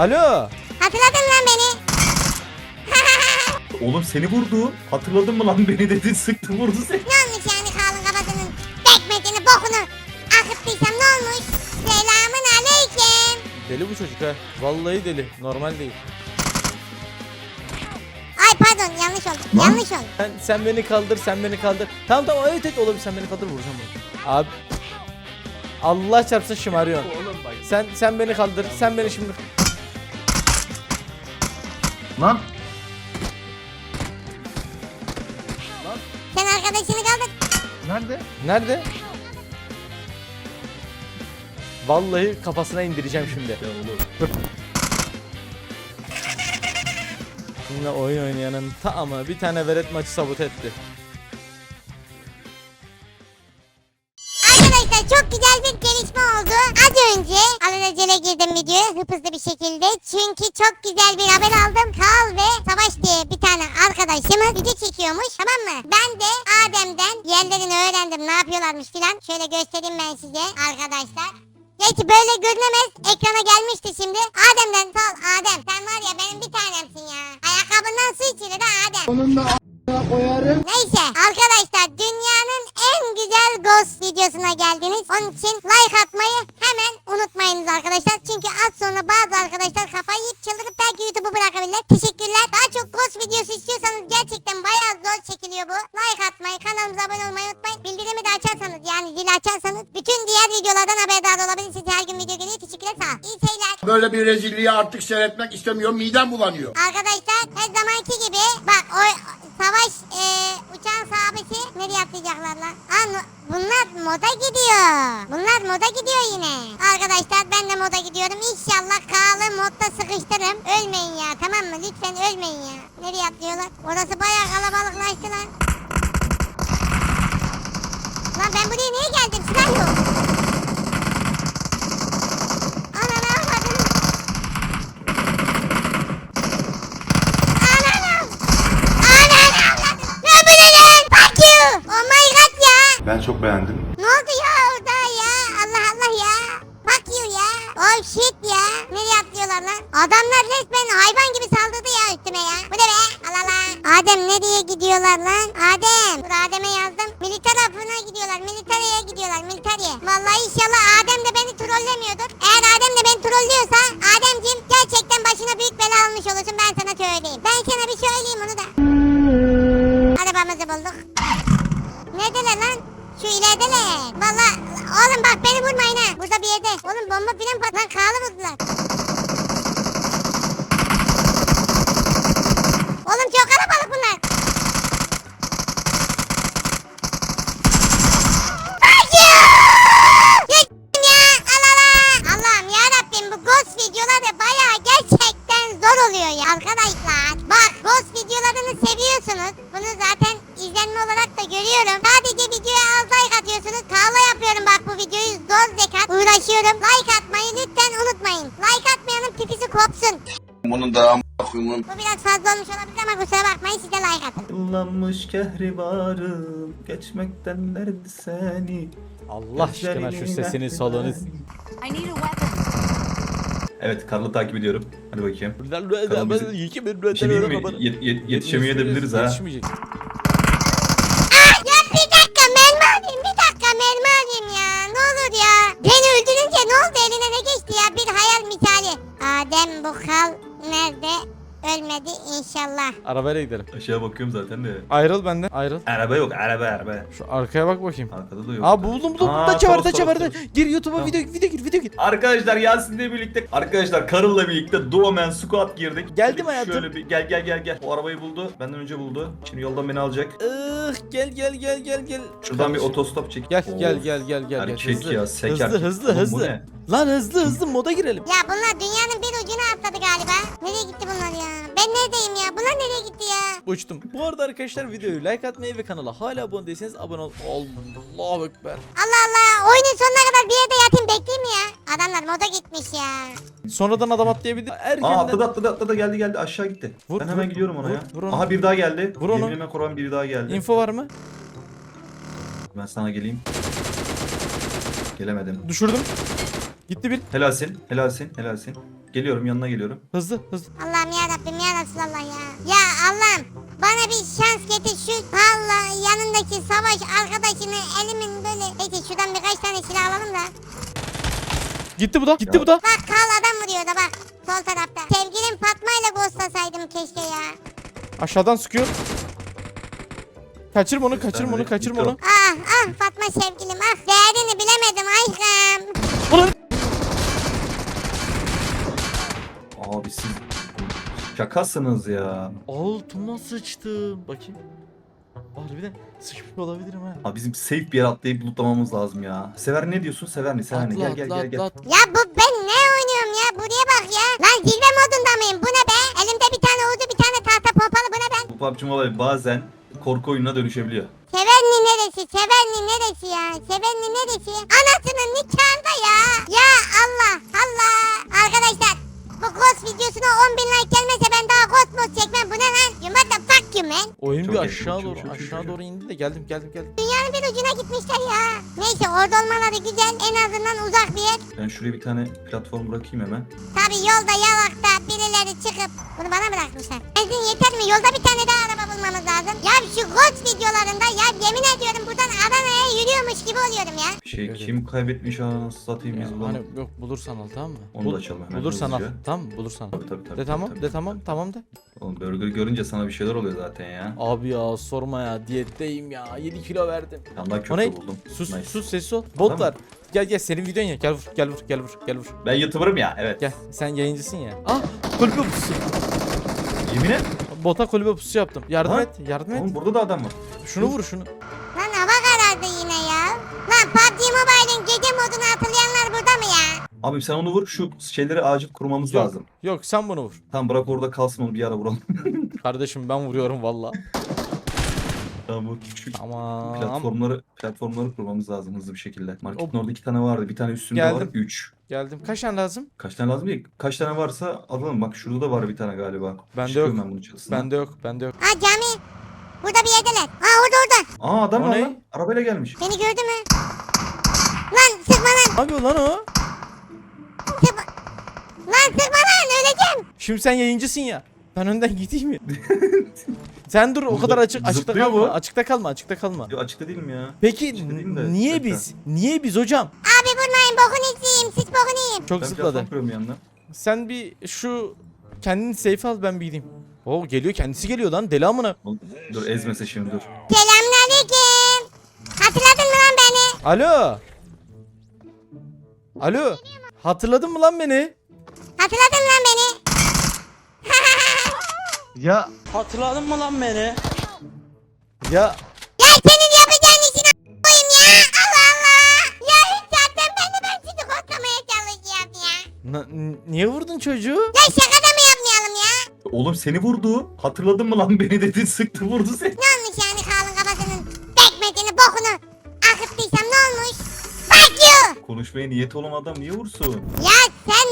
Alo. Hatırladın lan beni. Oğlum seni vurdu. Hatırladın mı lan beni dedi sıktı vurdu seni. ne olmuş yani Kaan'ın kafasının pekmezini bokunu akıttıysam ne olmuş? Selamun aleyküm. Deli bu çocuk ha. Vallahi deli. Normal değil. Ay pardon yanlış oldu. Lan. Yanlış oldu. Sen, sen beni kaldır, sen beni kaldır. Tamam tamam evet evet olabilir sen beni kaldır vuracağım bunu. Abi. Allah çarpsın şımarıyorsun. Oğlum bak. Sen sen beni kaldır, sen beni şimdi. Lan. Sen arkadaşını kaldır. Nerede? Nerede? Vallahi kafasına indireceğim şimdi. Ya oğlum. Şimdi oyun oynayanın tamamı bir tane veret maçı sabote etti. Güzel bir gelişme oldu. Az önce alelacele girdim videoya hıpızlı bir şekilde. Çünkü çok güzel bir haber aldım. Kal ve Savaş diye bir tane arkadaşımız video çekiyormuş. Tamam mı? Ben de Adem'den yerlerini öğrendim. Ne yapıyorlarmış filan. Şöyle göstereyim ben size arkadaşlar. Gerçi böyle görünemez. Ekrana gelmişti şimdi. Adem'den sal Adem. Sen var ya benim bir tanemsin ya. Ayakkabından su içilir ha Adem. Neyse arkadaşlar dünyanın en güzel ghost videosuna geldiniz. Onun için like atmayı hemen unutmayınız arkadaşlar. Çünkü az sonra bazı arkadaşlar kafayı yiyip çıldırıp belki YouTube'u bırakabilirler. Teşekkürler. Daha çok ghost videosu istiyorsanız gerçekten bayağı zor çekiliyor bu. Like atmayı, kanalımıza abone olmayı unutmayın. Bildirimi de açarsanız yani zil açarsanız bütün diğer videolardan haberdar olabilirsiniz. Her gün video geliyor. Teşekkürler sağ ol. İyi seyirler. Böyle bir rezilliği artık seyretmek istemiyorum. Midem bulanıyor. Arkadaşlar her zamanki gibi bak o savaş e, uçağın sahibi nereye atlayacaklar lan? Aa, bunlar moda gidiyor. Bunlar moda gidiyor yine. Arkadaşlar ben de moda gidiyorum. İnşallah Kağlı modda sıkıştırırım. Ölmeyin ya tamam mı? Lütfen ölmeyin ya. Nereye atlıyorlar? Orası bayağı kalabalıklaştı lan. Lan ben buraya niye geldim? Silah yok. Ananı avradını. Ananı. Ananı avradını. Ne bu ne lan? Fuck you. Oh my god ya. Ben çok beğendim. Ne oldu ya orada ya? Allah Allah ya. Fuck you ya. Oh shit ya. Nereye atlıyorlar lan? Adamlar resmen hayvan gibi saldırdı ya üstüme ya. Bu ne be? Allah Allah. Adem nereye gidiyorlar lan? Adem. Dur Adem'e yazdım. Militer tarafına gidiyorlar. Militeriye gidiyorlar. Militeriye. Vallahi inşallah Adem de beni trollemiyordur. Eğer Adem de beni trollüyorsa Ademciğim gerçekten başına büyük bela almış olursun. Ben sana söyleyeyim. Ben sana bir söyleyeyim onu da. Bulduk. Neredeler lan? Şu ilerideler. Valla oğlum bak beni vurmayın ha. Burada bir yerde. Oğlum bomba filan pat. Lan kağlı buldular. Oğlum çok kalabalık bunlar. You! Ya yarabbim bu ghost videoları bayağı gerçekten zor oluyor ya arkadaşlar. Bak ghost videolarını seviyorsunuz. Bunu zaten görüyorum. Sadece videoya az like atıyorsunuz. Kavla yapıyorum bak bu videoyu zor zekat. Uğraşıyorum. Like atmayı lütfen unutmayın. Like atmayanın pipisi kopsun. Bunun da koyayım. Bu biraz fazla olmuş olabilir ama kusura bakmayın siz de like atın. Yıllanmış kehribarım. Geçmekten nerede seni? Allah aşkına şu sesini solunuz. I need a weapon. Evet Karlı takip ediyorum. Hadi bakayım. Kanal bizi- Bir şey diyeyim mi? Yet- yet- yetişemeyebiliriz ha. Yetişmeyecek. Ne oldu eline ne geçti ya bir hayal misali. Adem bu kal nerede? Ölmedi inşallah. Arabayla gidelim. Aşağı bakıyorum zaten de. Ayrıl benden. Ayrıl. Araba yok araba araba. Şu arkaya bak bakayım. Arkada da yok. Aa buldum buldum. Aa, Daça var daça var. Gir YouTube'a Tamam. video video gir video gir. Arkadaşlar Yasin'le birlikte Arkadaşlar Karıl'la birlikte Duomen Squad girdik. Geldim Şöyle- hayatım. Şöyle bir gel gel gel gel. O arabayı buldu. Benden önce buldu. Şimdi yoldan beni alacak. Ih, gel gel gel gel gel. Şuradan bir Kardeşim. otostop çek. Gel Oo. gel gel gel gel. Erkek hızlı. ya, seker. Hızlı hızlı Oğlum bu hızlı. ne? Lan hızlı hızlı moda girelim. Ya bunlar dünyanın bir ucuna atladı galiba. Nereye gitti bunlar ya? Ben neredeyim ya? Bunlar nereye gitti ya? Uçtum. Bu arada arkadaşlar videoyu like atmayı ve kanala hala abone değilseniz abone ol. Allahu ekber. Allah Allah oyunun sonuna kadar bir yerde yatayım bekleyeyim mi ya? Adamlar moda gitmiş ya. Sonradan adam atlayabilir. Erkenden. Aa atladı atladı atladı geldi geldi aşağı gitti. Vur, ben vur, hemen gidiyorum ona vur, ya. vur onu. Aha bir daha geldi. Vur onu. Yeminime Kur'an biri daha geldi. Info var mı? Ben sana geleyim. Gelemedim. Düşürdüm. Gitti bir. Helalsin, helalsin, helalsin. Geliyorum, yanına geliyorum. Hızlı hızlı. Allah'ım ya Rabbim ya Resulallah ya. Ya Allah'ım bana bir şans getir şu Allah yanındaki savaş arkadaşını elimin böyle. Neyse şuradan birkaç tane silah alalım da. Gitti bu da. Gitti Ya. bu da. Bak Kal adam vuruyor da bak. Sol tarafta. Sevgilim Fatma ile ghostlasaydım keşke ya. Aşağıdan sıkıyor. Kaçırma onu, kaçırma onu, Evet, kaçırma gitti onu. Ah ah Fatma sevgilim ah. Değerini bilemedim aşkım. Abi siz şakasınız ya. altıma sıçtım. Bakayım. Harbiden sıçmış olabilirim ha. Abi bizim safe bir yer atlayıp lootlamamız lazım ya. Sever ne diyorsun? Sever ne? Sever ne? Gel gel gel gel. Ya bu ben ne oynuyorum ya? Buraya bak ya. Lan zirve modunda mıyım? Bu ne be? Elimde bir tane uzu bir tane tahta pompalı bu ne ben? Bu PUBG Mobile bazen korku oyununa dönüşebiliyor. Sevenli neresi? Sevenli neresi ya? Sevenli neresi? Anasının nikahında ya. Ya Allah Allah. Arkadaşlar bu ghost videosuna 10 bin like gelmese ben daha ghost mod çekmem. Bu ne lan? You what the fuck you man? Oyun Çok bir aşağı doğru aşağı doğru indi de geldim geldim geldim. Dünyanın bir ucuna gitmişler ya. Neyse orada olmaları güzel. En azından uzak bir yer. Ben şuraya bir tane platform bırakayım hemen. Tabi yolda yalakta birileri çıkıp bunu bana bırakmışlar. Benzin yeter mi? Yolda bir tane daha araba bulmamız lazım. Ya şu ghost videolarında ya yemin ediyorum buradan Adana'ya yürüyormuş gibi oluyorum ya. Bir şey Evet. kim kaybetmiş anasını satayım biz Ya, bunu. hani yok bulursan al tamam mı? Onu da açalım hemen Bulursan al hızlıca. tamam mı? Bulursan al. Tabii tabii tabii. De tamam tabii, de tabii. tamam tamam de. Oğlum burger görünce sana bir şeyler oluyor zaten ya. Abi ya sorma ya diyetteyim ya 7 kilo verdim. Yandan O köfte buldum. Sus Nice. sus sessiz ol. Bot Tamam. var. Gel gel senin videon ya gel vur gel vur gel vur gel vur. Ben YouTuber'ım ya evet. Gel sen yayıncısın ya. Ah kulübe pusu. Yemin et. Bota kulübe pusu yaptım. Yardım Ha? et yardım et. Oğlum burada da adam var. Şunu vur şunu. Lan hava karardı yine ya. Lan PUBG Mobile'in gece modunu ya? Abi sen onu vur şu şeyleri acil kurmamız Yok. lazım. Yok sen bunu vur. Tamam bırak orada kalsın onu bir ara vuralım. Kardeşim ben vuruyorum valla. tamam bu küçük Tamam. platformları platformları kurmamız lazım hızlı bir şekilde. Marketin orada iki tane vardı. Bir tane üstünde Geldim. var. Üç. Geldim. Kaç tane lazım? Kaç tane lazım değil? Kaç tane varsa alalım. Bak şurada da var bir tane galiba. Bende Çıkıyorum yok. Ben bunun çatısına. Bende yok. Bende yok. Ha cami. Burada bir yerdeler. Ha orada orada. Aa adam O var ne? lan. Arabayla gelmiş. Beni gördü mü? Lan sıkma lan. Ne yapıyor lan o? Sıkma. Lan öleceğim. Şimdi sen yayıncısın ya. Ben önden gideyim mi? sen dur o Burada kadar açık açıkta zıplıyor kalma. bu. Açıkta kalma. Açıkta kalma. Yo açıkta değilim ya. Peki Açıkta değilim de, niye bekle. biz? Niye biz hocam? Abi vurmayın bokunu isteyeyim. Siz bokunu yiyin. Çok Ben zıpladı. platform. Sen bir şu kendini safe al ben bir gideyim. Oo geliyor kendisi geliyor lan deli amına. Oğlum, Dur ezmese şimdi dur. Selamünaleyküm. Hatırladın mı lan beni? Alo. Alo. Hatırladın mı lan beni? Hatırladın mı lan beni? Ya Hatırladın mı lan beni? ya Ya senin yapacağın işini a- koyayım ya. Allah Allah. Ya üç saatten beni ben sizi kodlamaya çalışıyorum ya. na- n- niye vurdun çocuğu? Ya şaka da mı yapmayalım ya? Oğlum seni vurdu. Hatırladın mı lan beni dedi sıktı vurdu seni. Ne olmuş yani Kaan'ın kafasının bekmediğini bokunu akıttıysam ne olmuş? Fuck you. Konuşmaya niyeti olan adam niye vursun? Ya sen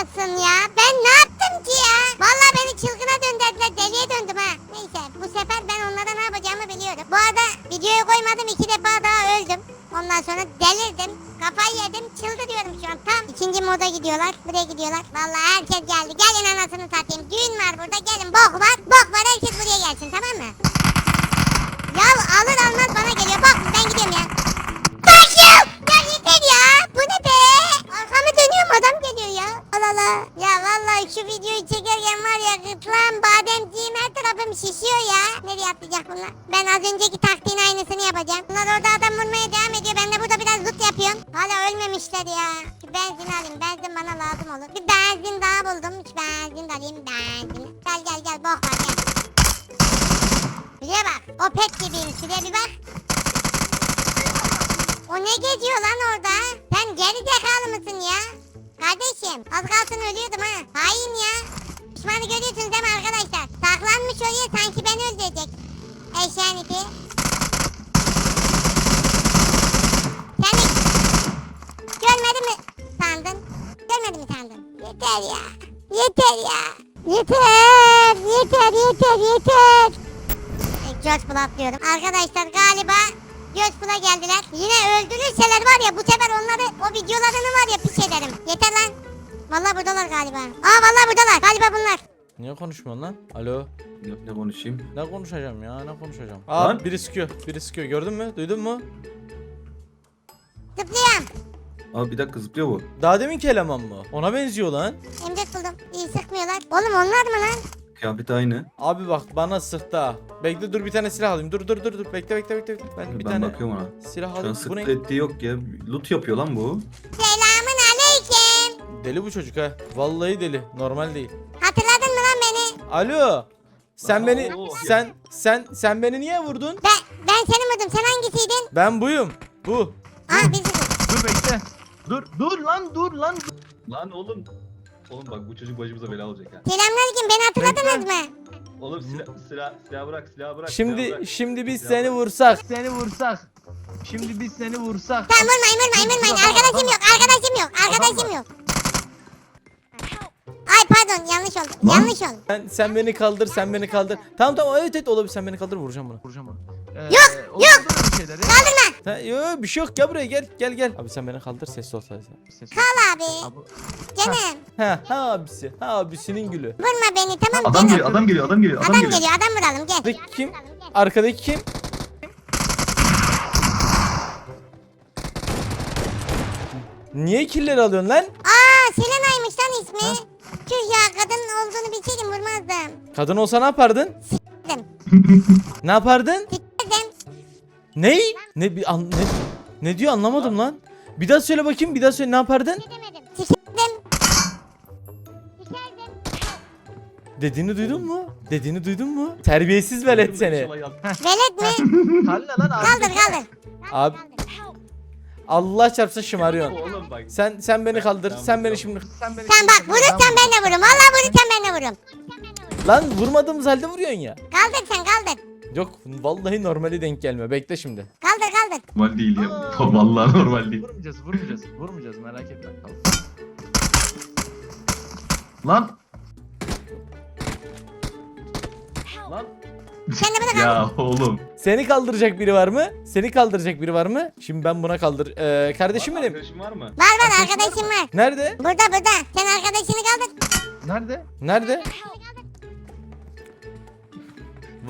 kıyarsın ya? Ben ne yaptım ki ya? Vallahi beni çılgına döndürdüler. Deliye döndüm ha. Neyse bu sefer ben onlara ne yapacağımı biliyorum. Bu arada videoya koymadım iki defa daha öldüm. Ondan sonra delirdim. Kafayı yedim. Çıldırıyorum şu an. Tam ikinci moda gidiyorlar. Buraya gidiyorlar. Vallahi herkes geldi. Gelin anasını satayım. Düğün var burada. Gelin bok var. Bok var. Herkes buraya gelsin tamam mı? Ya alır Bak. Opet gibiyim. Şuraya bir bak. O ne geziyor lan orada? Sen geri zekalı mısın ya? Kardeşim az kalsın ölüyordum ha. Hain ya. Pişmanı görüyorsunuz değil mi arkadaşlar? Saklanmış oraya sanki beni öldürecek. Eşeğin iti. Seni görmedi mi sandın? Görmedi mi sandın? Yeter ya. Yeter ya. Yeter. Yeter yeter yeter. Bull atlıyorum. Arkadaşlar galiba Göz pula geldiler. Yine öldürürseler var ya bu sefer onları o videolarını var ya piç ederim. Yeter lan. Vallahi buradalar galiba. Aa vallahi buradalar. Galiba bunlar. Niye konuşmuyorsun lan? Alo. Ne, ne konuşayım? Ne konuşacağım ya ne konuşacağım? Aa Lan. biri sıkıyor. Biri sıkıyor. Gördün mü? Duydun mu? Zıplıyorum. Abi bir dakika zıplıyor bu. Daha deminki eleman mı? Ona benziyor lan. M4 buldum. İyi sıkmıyorlar. Oğlum onlar mı lan? Kıyafet aynı. Abi bak bana sıktı. Bekle dur bir tane silah alayım. Dur dur dur dur. Bekle bekle bekle. bekle. Ben bir ben tane bakıyorum ona. silah Şu an alayım. Bu ne? sıktı ettiği yok ya. Loot yapıyor lan bu. Selamun aleyküm. Deli bu çocuk ha. Vallahi deli. Normal değil. Hatırladın mı lan beni? Alo. Sen beni oo. sen sen sen beni niye vurdun? Ben, ben seni vurdum. Sen hangisiydin? Ben buyum. Bu. Aa bizi vur. Dur bekle. Dur dur lan dur lan. Lan oğlum. Oğlum bak bu çocuk başımıza bela olacak ha. Selamünaleyküm. Beni hatırladınız mı? Oğlum silah silah silah bırak silah bırak. silah Şimdi bırak. şimdi biz Ya seni bak. vursak. Seni vursak. Şimdi biz seni vursak. Tamam vurmayın vurmayın vurmayın. Arkadaşım yok. Arkadaşım yok. Arkadaşım yok. Ay pardon yanlış oldu. Yanlış oldu. Sen sen beni kaldır, sen beni kaldır. Tamam tamam evet evet olabilir sen beni kaldır vuracağım bunu. Vuracağım onu. Ee, Yok, oldu yok. Böyle şeyler ya. Kaldırma. Sen, yo bir şey yok gel buraya gel gel gel. Abi sen beni kaldır sesli ol sadece. Kal abi. Abi, Canım. Ha ha abisi. Ha abisinin gülü. Vurma beni tamam mı? Adam Canım. geliyor adam geliyor adam geliyor adam, Adam geliyor. geliyor. Adam vuralım gel. Arkadaki kim? Arkadaki kim? Niye killeri alıyorsun lan? Aa Selena'ymış lan ismi. Tüh ya kadın olduğunu bilseydim vurmazdım. Kadın olsa ne yapardın? Dedim. Ne yapardın? Dedim. Ney? Ne bir an, ne, ne diyor anlamadım lan. Bir daha söyle bakayım bir daha söyle ne yapardın? Demedim. Sikerdim. Sikerdim. Dediğini duydun mu? Dediğini duydun mu? Terbiyesiz velet seni. Velet mi? Kalle lan abi. kaldır kaldır. Abi Allah çarpsın şımarıyorsun. Oğlum bak. Sen sen beni kaldır. Sen beni şimdi Sen, beni Sen bak vurursan ben de vururum. Valla vurursan ben de vururum. lan vurmadığımız halde vuruyorsun ya. Kaldır sen kaldır. Yok vallahi normali denk gelme. Bekle şimdi. Kaldır kaldır. Normal değil ya. Aa. Vallahi normal değil. Vurmayacağız vurmayacağız. Vurmayacağız merak etme. Lan. Lan. Sen de kaldır. Ya oğlum. Seni kaldıracak biri var mı? Seni kaldıracak biri var mı? Şimdi ben buna kaldır. Ee, kardeşim benim. Arkadaşın var mı? Var var arkadaşım var. Nerede? Burada burada. Sen arkadaşını kaldır. Nerede? Nerede?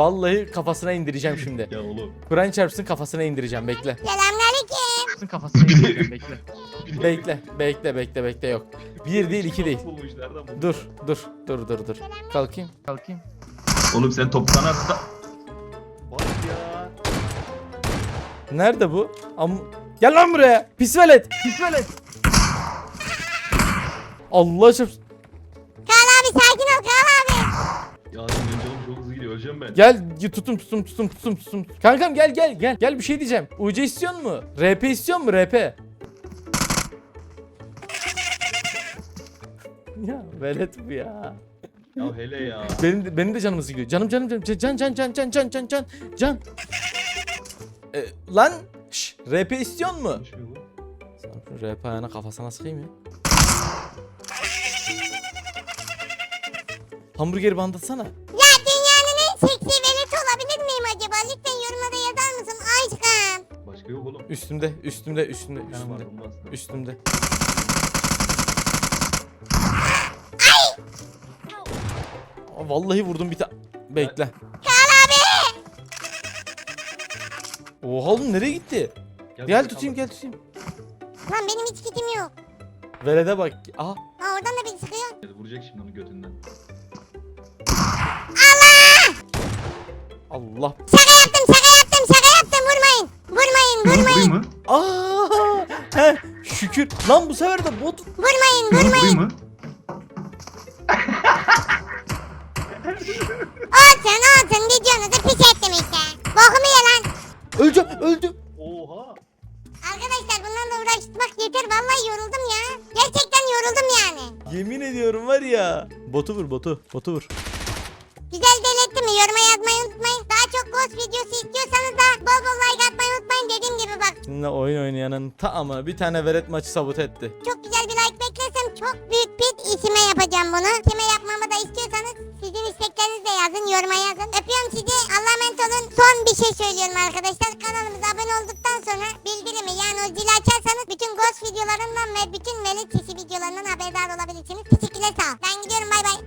Vallahi kafasına indireceğim şimdi. Ya oğlum. Kur'an çarpsın kafasına indireceğim. Bekle. Selamünaleyküm. Kızın kafasına indireceğim bekle. Bekle. Bekle bekle bekle yok. Bir değil iki değil. Bulmuş, nereden bulmuş? Dur dur dur dur dur. Kalkayım. Kalkayım. Oğlum sen toptan atla. Bak ya. Nerede bu? Am Gel lan buraya. Pis velet. Pis velet. Allah çarpsın. Kaan abi sakin ol Kaan abi. Ya öleceğim ben. Gel tutun tutun tutun tutun tutun. Kankam gel gel gel. Gel bir şey diyeceğim. UC istiyor mu? RP istiyor mu RP? ya velet bu ya. Ya hele ya. Benim de, benim de canım sıkıyor. Canım canım canım. Can can can can can can can. Can. Ee, lan. Şş, RP istiyor mu? Sana şu RP ayağına kafasına sıkayım ya. Hamburgeri bandırsana. Seksi veleti olabilir miyim acaba? Lütfen yorumlara yazar mısın aşkım? Başka yok oğlum. Üstümde, üstümde, üstümde, Bir tane var üstümde. bomba aslında. Üstümde. Aa, Vallahi vurdum bir tane. Bekle. Kaan abi. Oha oğlum nereye gitti? Gel, Gel tutayım gel tutayım. Lan benim hiç kitim yok. Velede bak. Aha. Aa oradan da beni sıkıyor. Vuracak şimdi onu götünden. Allah. Şaka yaptım şaka yaptım şaka yaptım vurmayın. Vurmayın vurmayın. mı? Aa! He, şükür. Lan bu sefer de bot. Vurmayın vurmayın. mı? Olsun olsun videonuzu pis ettim işte. Bokumu ye lan. Öleceğim, öldüm. Oha. Arkadaşlar bunlarla uğraşmak yeter vallahi yoruldum ya. Gerçekten yoruldum yani. Yemin ediyorum var ya. Botu vur, botu. Botu vur. Sizinle oyun oynayanın tamamı bir tane velet maçı sabot etti. Çok güzel bir like beklersem çok büyük bir isime yapacağım bunu. Kime yapmamı da istiyorsanız sizin isteklerinizi de yazın yoruma yazın. Öpüyorum sizi. Allah'a emanet olun. Son bir şey söylüyorum arkadaşlar. Kanalımıza abone olduktan sonra bildirimi yani o zili açarsanız bütün ghost videolarından ve bütün sesi videolarından haberdar olabilirsiniz. Teşekkürler sağ. Ben gidiyorum bay bay.